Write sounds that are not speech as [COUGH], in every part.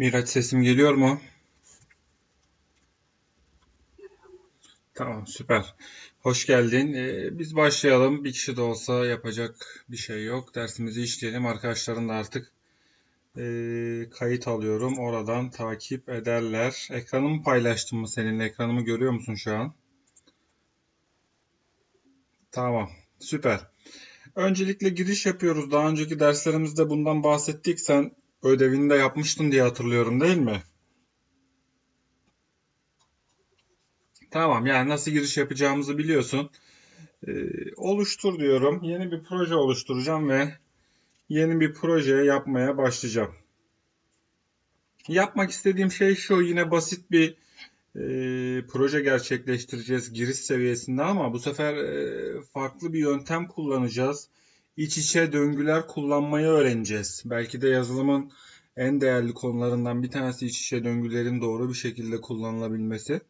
Miraç sesim geliyor mu? Tamam, süper. Hoş geldin. Ee, biz başlayalım. Bir kişi de olsa yapacak bir şey yok. Dersimizi işleyelim. Arkadaşların da artık e, kayıt alıyorum. Oradan takip ederler. Ekranımı paylaştım mı seninle? Ekranımı görüyor musun şu an? Tamam, süper. Öncelikle giriş yapıyoruz. Daha önceki derslerimizde bundan bahsettik. Sen ödevini de yapmıştın diye hatırlıyorum, değil mi? Tamam, yani nasıl giriş yapacağımızı biliyorsun. Ee, oluştur diyorum. Yeni bir proje oluşturacağım ve yeni bir proje yapmaya başlayacağım. Yapmak istediğim şey şu. Yine basit bir e, proje gerçekleştireceğiz giriş seviyesinde ama bu sefer e, farklı bir yöntem kullanacağız. İç içe döngüler kullanmayı öğreneceğiz. Belki de yazılımın en değerli konularından bir tanesi iç içe döngülerin doğru bir şekilde kullanılabilmesi.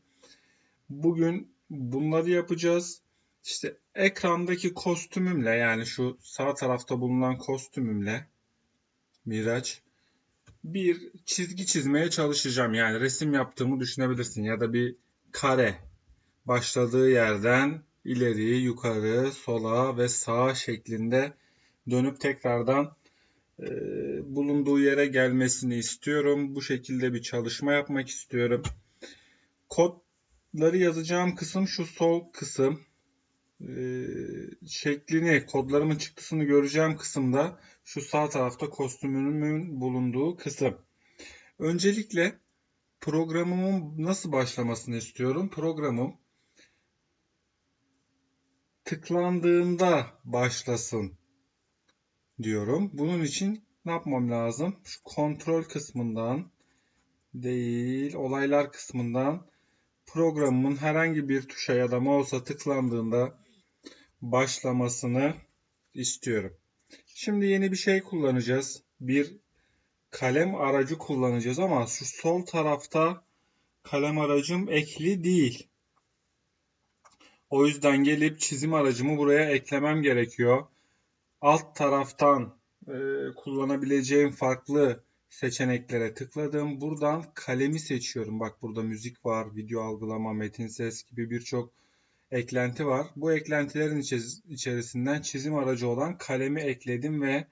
Bugün bunları yapacağız. İşte ekrandaki kostümümle yani şu sağ tarafta bulunan kostümümle Miraç bir çizgi çizmeye çalışacağım. Yani resim yaptığımı düşünebilirsin ya da bir kare başladığı yerden ileri, yukarı, sola ve sağa şeklinde dönüp tekrardan e, bulunduğu yere gelmesini istiyorum. Bu şekilde bir çalışma yapmak istiyorum. Kodları yazacağım kısım şu sol kısım. E, şeklini, kodlarımın çıktısını göreceğim kısımda şu sağ tarafta kostümümün bulunduğu kısım. Öncelikle programımın nasıl başlamasını istiyorum. Programım tıklandığında başlasın diyorum. Bunun için ne yapmam lazım? Şu kontrol kısmından değil, olaylar kısmından programımın herhangi bir tuşa ya da mouse'a tıklandığında başlamasını istiyorum. Şimdi yeni bir şey kullanacağız. Bir kalem aracı kullanacağız ama şu sol tarafta kalem aracım ekli değil. O yüzden gelip çizim aracımı buraya eklemem gerekiyor. Alt taraftan e, kullanabileceğim farklı seçeneklere tıkladım. Buradan kalemi seçiyorum. Bak burada müzik var, video algılama, metin ses gibi birçok eklenti var. Bu eklentilerin içerisinden çizim aracı olan kalemi ekledim ve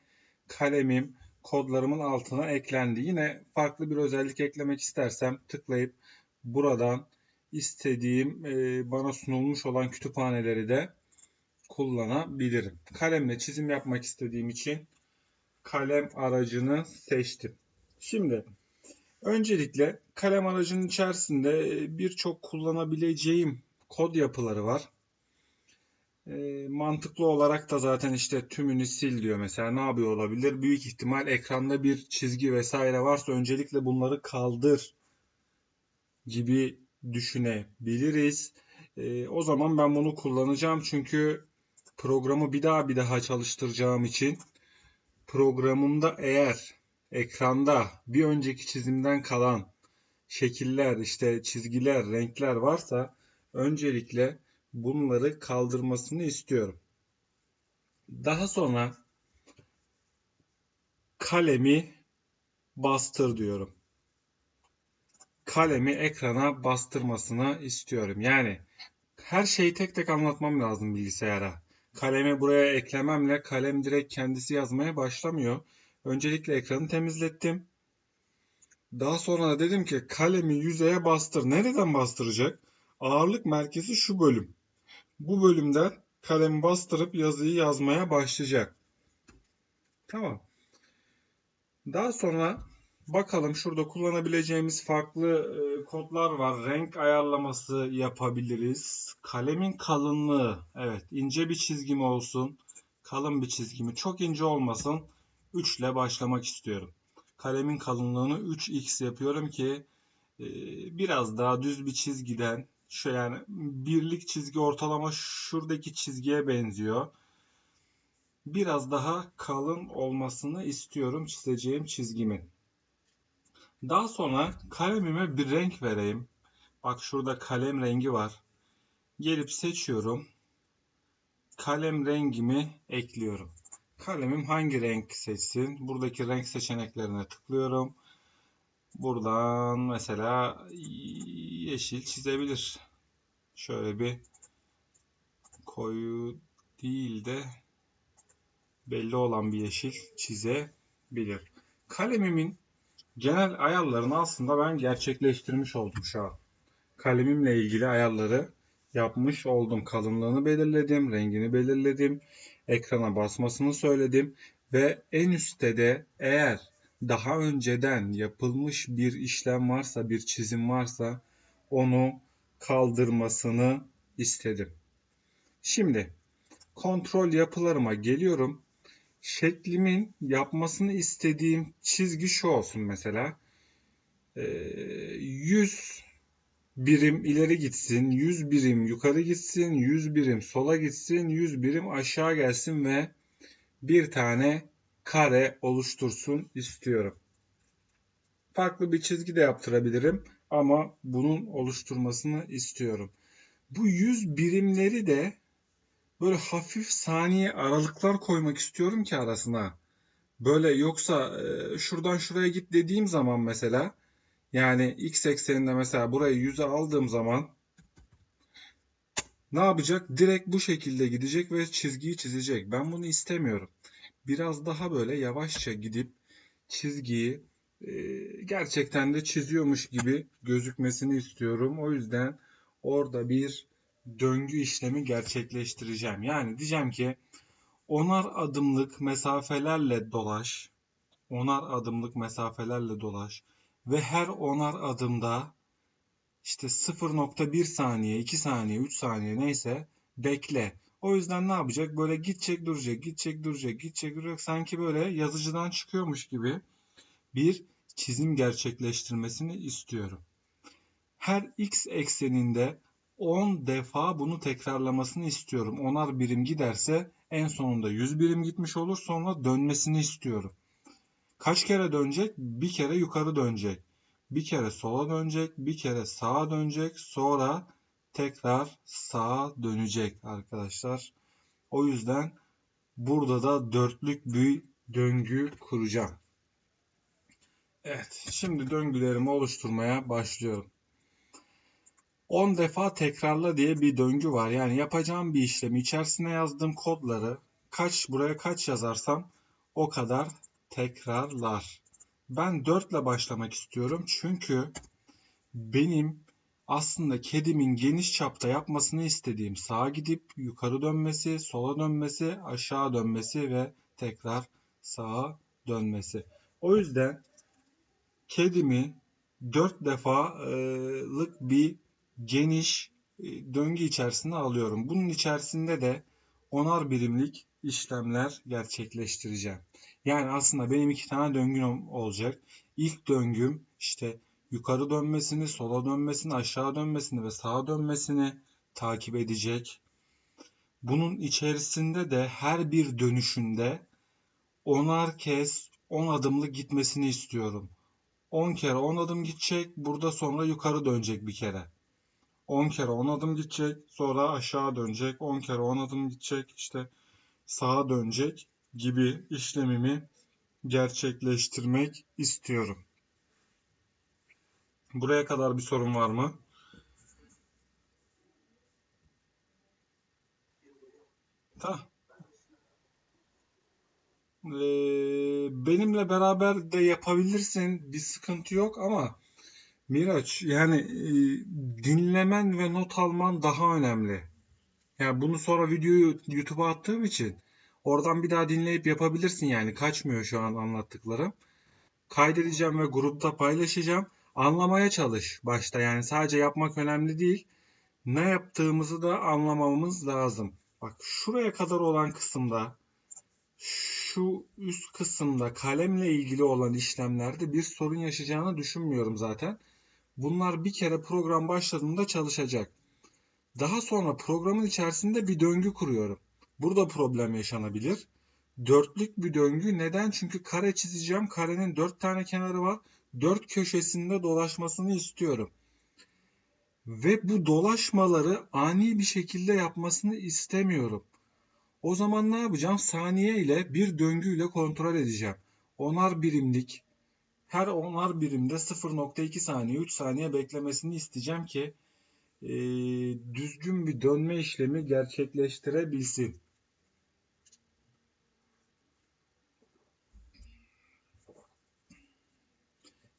kalemim kodlarımın altına eklendi. Yine farklı bir özellik eklemek istersem tıklayıp buradan istediğim e, bana sunulmuş olan kütüphaneleri de kullanabilirim. Kalemle çizim yapmak istediğim için kalem aracını seçtim. Şimdi öncelikle kalem aracının içerisinde e, birçok kullanabileceğim kod yapıları var. E, mantıklı olarak da zaten işte tümünü sil diyor mesela ne yapıyor olabilir? Büyük ihtimal ekranda bir çizgi vesaire varsa öncelikle bunları kaldır gibi düşünebiliriz. E, o zaman ben bunu kullanacağım çünkü programı bir daha bir daha çalıştıracağım için programımda eğer ekranda bir önceki çizimden kalan şekiller, işte çizgiler, renkler varsa öncelikle bunları kaldırmasını istiyorum. Daha sonra kalemi bastır diyorum. Kalemi ekrana bastırmasını istiyorum. Yani her şeyi tek tek anlatmam lazım bilgisayara. Kalemi buraya eklememle kalem direkt kendisi yazmaya başlamıyor. Öncelikle ekranı temizlettim. Daha sonra dedim ki kalemi yüzeye bastır. Nereden bastıracak? Ağırlık merkezi şu bölüm. Bu bölümden kalemi bastırıp yazıyı yazmaya başlayacak. Tamam. Daha sonra bakalım şurada kullanabileceğimiz farklı e, kodlar var. Renk ayarlaması yapabiliriz. Kalemin kalınlığı. Evet ince bir çizgimi olsun. Kalın bir çizgimi. Çok ince olmasın. 3 ile başlamak istiyorum. Kalemin kalınlığını 3x yapıyorum ki e, biraz daha düz bir çizgiden şu yani birlik çizgi ortalama şuradaki çizgiye benziyor. Biraz daha kalın olmasını istiyorum çizeceğim çizgimin. Daha sonra kalemime bir renk vereyim. Bak şurada kalem rengi var. Gelip seçiyorum. Kalem rengimi ekliyorum. Kalemim hangi renk seçsin? Buradaki renk seçeneklerine tıklıyorum. buradan mesela yeşil çizebilir. Şöyle bir koyu değil de belli olan bir yeşil çizebilir. Kalemimin genel ayarlarını aslında ben gerçekleştirmiş oldum şu an. Kalemimle ilgili ayarları yapmış oldum. Kalınlığını belirledim, rengini belirledim, ekrana basmasını söyledim ve en üstte de eğer daha önceden yapılmış bir işlem varsa, bir çizim varsa onu kaldırmasını istedim. Şimdi kontrol yapılarıma geliyorum. Şeklimin yapmasını istediğim çizgi şu olsun mesela. Ee, 100 birim ileri gitsin, 100 birim yukarı gitsin, 100 birim sola gitsin, 100 birim aşağı gelsin ve bir tane kare oluştursun istiyorum. Farklı bir çizgi de yaptırabilirim ama bunun oluşturmasını istiyorum. Bu 100 birimleri de böyle hafif saniye aralıklar koymak istiyorum ki arasına. Böyle yoksa e, şuradan şuraya git dediğim zaman mesela yani x ekseninde mesela burayı 100'e aldığım zaman ne yapacak? Direkt bu şekilde gidecek ve çizgiyi çizecek. Ben bunu istemiyorum. Biraz daha böyle yavaşça gidip çizgiyi e, gerçekten de çiziyormuş gibi gözükmesini istiyorum. O yüzden orada bir döngü işlemi gerçekleştireceğim. Yani diyeceğim ki onar adımlık mesafelerle dolaş. Onar adımlık mesafelerle dolaş ve her onar adımda işte 0.1 saniye, 2 saniye, 3 saniye neyse bekle. O yüzden ne yapacak? Böyle gidecek duracak, gidecek duracak, gidecek duracak. Sanki böyle yazıcıdan çıkıyormuş gibi bir çizim gerçekleştirmesini istiyorum. Her x ekseninde 10 defa bunu tekrarlamasını istiyorum. Onar birim giderse en sonunda 100 birim gitmiş olur. Sonra dönmesini istiyorum. Kaç kere dönecek? Bir kere yukarı dönecek. Bir kere sola dönecek. Bir kere sağa dönecek. Sonra tekrar sağa dönecek arkadaşlar. O yüzden burada da dörtlük bir döngü kuracağım. Evet, şimdi döngülerimi oluşturmaya başlıyorum. 10 defa tekrarla diye bir döngü var. Yani yapacağım bir işlemi içerisine yazdığım kodları kaç buraya kaç yazarsam o kadar tekrarlar. Ben 4 ile başlamak istiyorum çünkü benim aslında kedimin geniş çapta yapmasını istediğim sağa gidip yukarı dönmesi, sola dönmesi, aşağı dönmesi ve tekrar sağa dönmesi. O yüzden kedimi 4 defalık bir geniş e, döngü içerisine alıyorum. Bunun içerisinde de onar birimlik işlemler gerçekleştireceğim. Yani aslında benim iki tane döngüm olacak. İlk döngüm işte yukarı dönmesini, sola dönmesini, aşağı dönmesini ve sağa dönmesini takip edecek. Bunun içerisinde de her bir dönüşünde onar kez 10 adımlı gitmesini istiyorum. 10 kere 10 adım gidecek, burada sonra yukarı dönecek bir kere. 10 kere 10 adım gidecek, sonra aşağı dönecek, 10 kere 10 adım gidecek, işte sağa dönecek gibi işlemimi gerçekleştirmek istiyorum. Buraya kadar bir sorun var mı? Ta. Ee, benimle beraber de yapabilirsin. Bir sıkıntı yok ama Miraç yani e, dinlemen ve not alman daha önemli. Yani bunu sonra videoyu YouTube'a attığım için oradan bir daha dinleyip yapabilirsin yani kaçmıyor şu an anlattıklarım. Kaydedeceğim ve grupta paylaşacağım. Anlamaya çalış başta yani sadece yapmak önemli değil. Ne yaptığımızı da anlamamız lazım. Bak şuraya kadar olan kısımda şu üst kısımda kalemle ilgili olan işlemlerde bir sorun yaşayacağını düşünmüyorum zaten. Bunlar bir kere program başladığında çalışacak. Daha sonra programın içerisinde bir döngü kuruyorum. Burada problem yaşanabilir. Dörtlük bir döngü. Neden? Çünkü kare çizeceğim. Karenin dört tane kenarı var. Dört köşesinde dolaşmasını istiyorum. Ve bu dolaşmaları ani bir şekilde yapmasını istemiyorum. O zaman ne yapacağım? Saniye ile bir döngüyle kontrol edeceğim. Onar birimlik her onar birimde 0.2 saniye 3 saniye beklemesini isteyeceğim ki e, düzgün bir dönme işlemi gerçekleştirebilsin.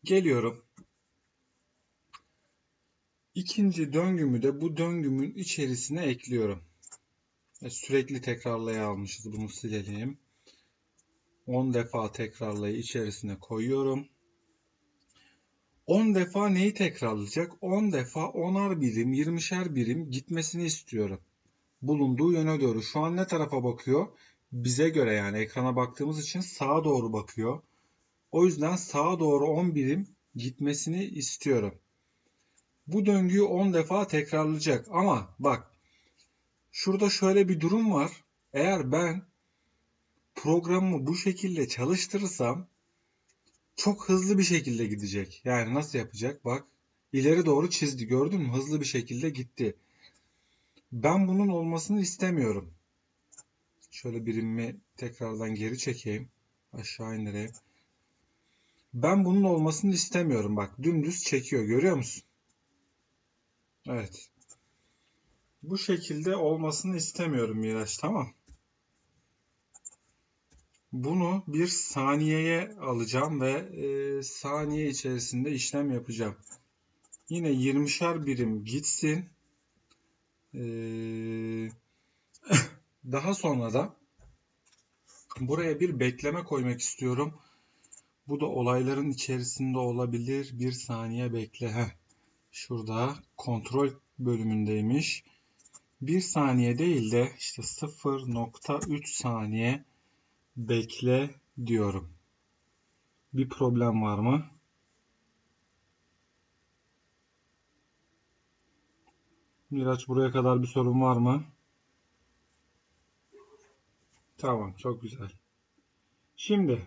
Geliyorum. İkinci döngümü de bu döngümün içerisine ekliyorum. E, sürekli tekrarlaya almışız. Bunu silelim. 10 defa tekrarlayı içerisine koyuyorum. 10 defa neyi tekrarlayacak? 10 defa 10'ar birim, 20'şer birim gitmesini istiyorum. Bulunduğu yöne doğru. Şu an ne tarafa bakıyor? Bize göre yani ekrana baktığımız için sağa doğru bakıyor. O yüzden sağa doğru 10 birim gitmesini istiyorum. Bu döngüyü 10 defa tekrarlayacak ama bak şurada şöyle bir durum var. Eğer ben programımı bu şekilde çalıştırırsam çok hızlı bir şekilde gidecek. Yani nasıl yapacak? Bak ileri doğru çizdi. Gördün mü? Hızlı bir şekilde gitti. Ben bunun olmasını istemiyorum. Şöyle birimimi tekrardan geri çekeyim. Aşağı indireyim. Ben bunun olmasını istemiyorum. Bak dümdüz çekiyor. Görüyor musun? Evet. Bu şekilde olmasını istemiyorum Miraç. Tamam. Bunu bir saniyeye alacağım ve e, saniye içerisinde işlem yapacağım. Yine 20'şer birim gitsin. E, [LAUGHS] daha sonra da buraya bir bekleme koymak istiyorum. Bu da olayların içerisinde olabilir. Bir saniye bekle. Heh. Şurada kontrol bölümündeymiş. Bir saniye değil de işte 0.3 saniye bekle diyorum. Bir problem var mı? Miraç buraya kadar bir sorun var mı? Tamam, çok güzel. Şimdi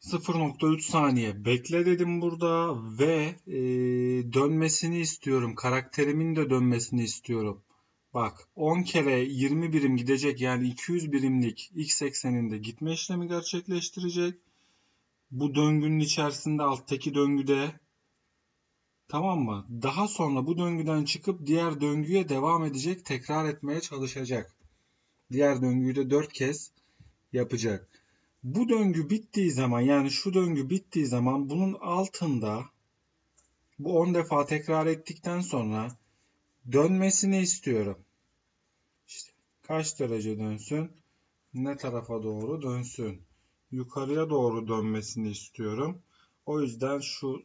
0.3 saniye bekle dedim burada ve e, dönmesini istiyorum. Karakterimin de dönmesini istiyorum. Bak 10 kere 20 birim gidecek yani 200 birimlik x ekseninde gitme işlemi gerçekleştirecek. Bu döngünün içerisinde alttaki döngüde tamam mı? Daha sonra bu döngüden çıkıp diğer döngüye devam edecek, tekrar etmeye çalışacak. Diğer döngüyü de 4 kez yapacak. Bu döngü bittiği zaman yani şu döngü bittiği zaman bunun altında bu 10 defa tekrar ettikten sonra dönmesini istiyorum. İşte kaç derece dönsün? Ne tarafa doğru dönsün? Yukarıya doğru dönmesini istiyorum. O yüzden şu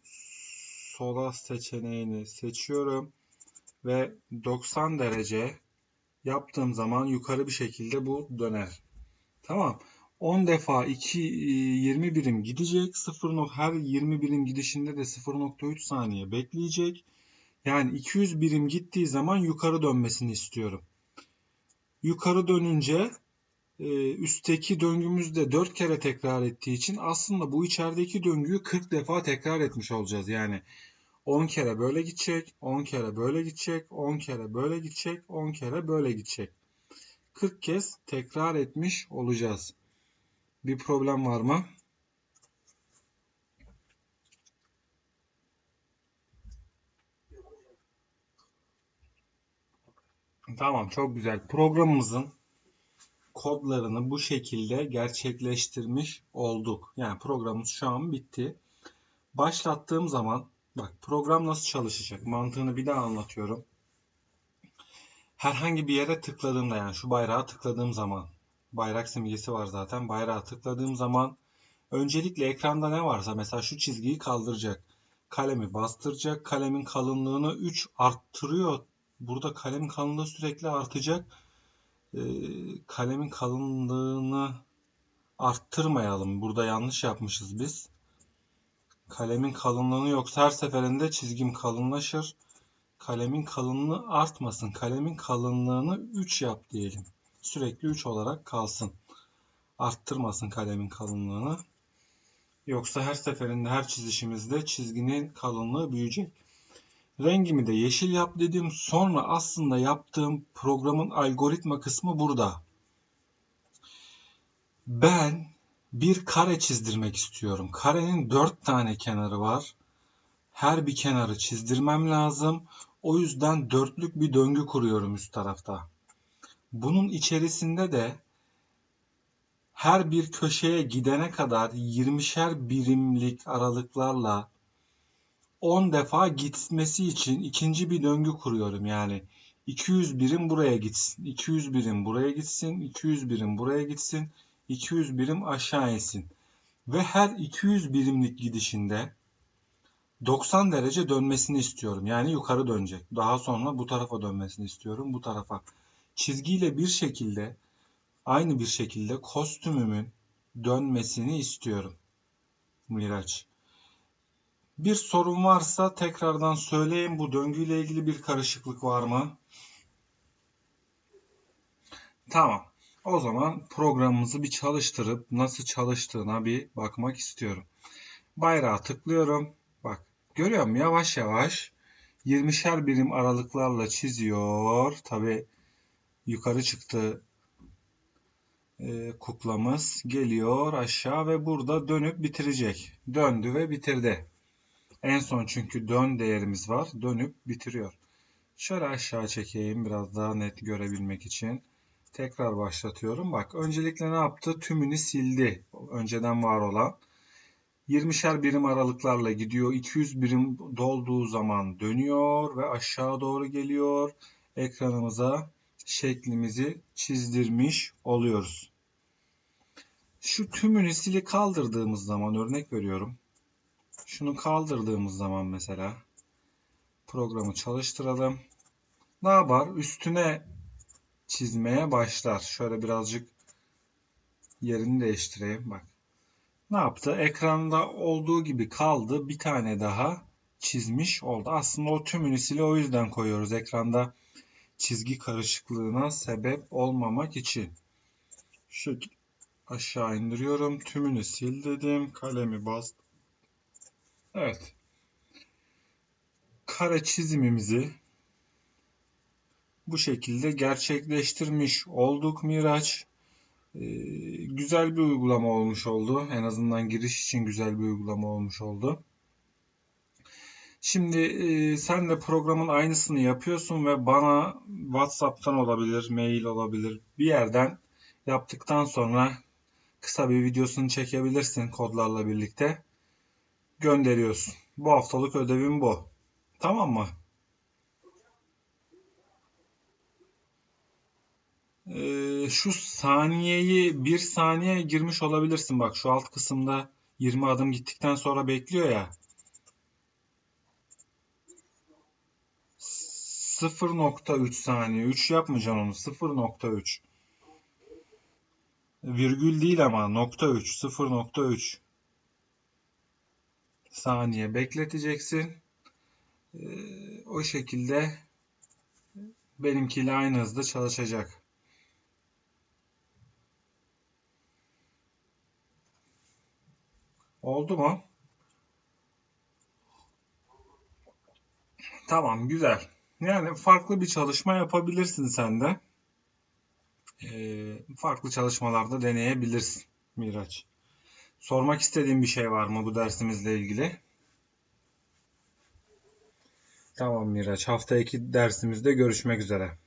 sola seçeneğini seçiyorum ve 90 derece yaptığım zaman yukarı bir şekilde bu döner. Tamam. 10 defa 2 20 birim gidecek. 0. her 20 birim gidişinde de 0.3 saniye bekleyecek. Yani 200 birim gittiği zaman yukarı dönmesini istiyorum. Yukarı dönünce e, üstteki döngümüzde 4 kere tekrar ettiği için aslında bu içerideki döngüyü 40 defa tekrar etmiş olacağız. Yani 10 kere böyle gidecek, 10 kere böyle gidecek, 10 kere böyle gidecek, 10 kere böyle gidecek. 40 kez tekrar etmiş olacağız. Bir problem var mı? Tamam çok güzel. Programımızın kodlarını bu şekilde gerçekleştirmiş olduk. Yani programımız şu an bitti. Başlattığım zaman bak program nasıl çalışacak mantığını bir daha anlatıyorum. Herhangi bir yere tıkladığımda yani şu bayrağa tıkladığım zaman bayrak simgesi var zaten. Bayrağa tıkladığım zaman öncelikle ekranda ne varsa mesela şu çizgiyi kaldıracak. Kalemi bastıracak. Kalemin kalınlığını 3 arttırıyor. Burada kalem kalınlığı sürekli artacak. Ee, kalemin kalınlığını arttırmayalım. Burada yanlış yapmışız biz. Kalemin kalınlığını yoksa her seferinde çizgim kalınlaşır. Kalemin kalınlığı artmasın. Kalemin kalınlığını 3 yap diyelim sürekli 3 olarak kalsın. Arttırmasın kalemin kalınlığını. Yoksa her seferinde her çizişimizde çizginin kalınlığı büyüyecek. Rengimi de yeşil yap dedim. Sonra aslında yaptığım programın algoritma kısmı burada. Ben bir kare çizdirmek istiyorum. Karenin dört tane kenarı var. Her bir kenarı çizdirmem lazım. O yüzden dörtlük bir döngü kuruyorum üst tarafta. Bunun içerisinde de her bir köşeye gidene kadar 20'şer birimlik aralıklarla 10 defa gitmesi için ikinci bir döngü kuruyorum. Yani 200 birim buraya gitsin, 200 birim buraya gitsin, 200 birim buraya gitsin, 200 birim aşağı insin. Ve her 200 birimlik gidişinde 90 derece dönmesini istiyorum. Yani yukarı dönecek. Daha sonra bu tarafa dönmesini istiyorum. Bu tarafa. Çizgiyle bir şekilde aynı bir şekilde kostümümün dönmesini istiyorum. Miraç. Bir sorun varsa tekrardan söyleyin. Bu döngüyle ilgili bir karışıklık var mı? Tamam. O zaman programımızı bir çalıştırıp nasıl çalıştığına bir bakmak istiyorum. Bayrağı tıklıyorum. Bak görüyor musun? Yavaş yavaş 20'şer birim aralıklarla çiziyor. Tabi yukarı çıktı e, kuklamız. Geliyor aşağı ve burada dönüp bitirecek. Döndü ve bitirdi. En son çünkü dön değerimiz var. Dönüp bitiriyor. Şöyle aşağı çekeyim biraz daha net görebilmek için. Tekrar başlatıyorum. Bak öncelikle ne yaptı? Tümünü sildi. Önceden var olan. 20'şer birim aralıklarla gidiyor. 200 birim dolduğu zaman dönüyor ve aşağı doğru geliyor. Ekranımıza şeklimizi çizdirmiş oluyoruz. Şu tümünü sili kaldırdığımız zaman örnek veriyorum. Şunu kaldırdığımız zaman mesela programı çalıştıralım. Ne yapar? Üstüne çizmeye başlar. Şöyle birazcık yerini değiştireyim. Bak. Ne yaptı? Ekranda olduğu gibi kaldı. Bir tane daha çizmiş oldu. Aslında o tümünü sili o yüzden koyuyoruz. Ekranda çizgi karışıklığına sebep olmamak için. Şu aşağı indiriyorum. Tümünü sil dedim. Kalemi bastım. Evet. Kare çizimimizi bu şekilde gerçekleştirmiş olduk Miraç. Ee, güzel bir uygulama olmuş oldu. En azından giriş için güzel bir uygulama olmuş oldu. Şimdi e, sen de programın aynısını yapıyorsun ve bana WhatsApp'tan olabilir, mail olabilir bir yerden yaptıktan sonra kısa bir videosunu çekebilirsin kodlarla birlikte. Gönderiyorsun. Bu haftalık ödevim bu. Tamam mı? Ee, şu saniyeyi bir saniye girmiş olabilirsin. Bak şu alt kısımda 20 adım gittikten sonra bekliyor ya. 0.3 saniye. 3 yapmayacaksın onu. 0.3. Virgül değil ama nokta 3. 0.3 saniye bekleteceksin. Ee, o şekilde benimkiyle aynı hızda çalışacak. Oldu mu? Tamam, güzel. Yani farklı bir çalışma yapabilirsin sen de. Ee, farklı çalışmalarda deneyebilirsin Miraç. Sormak istediğin bir şey var mı bu dersimizle ilgili? Tamam Miraç. Hafta 2 dersimizde görüşmek üzere.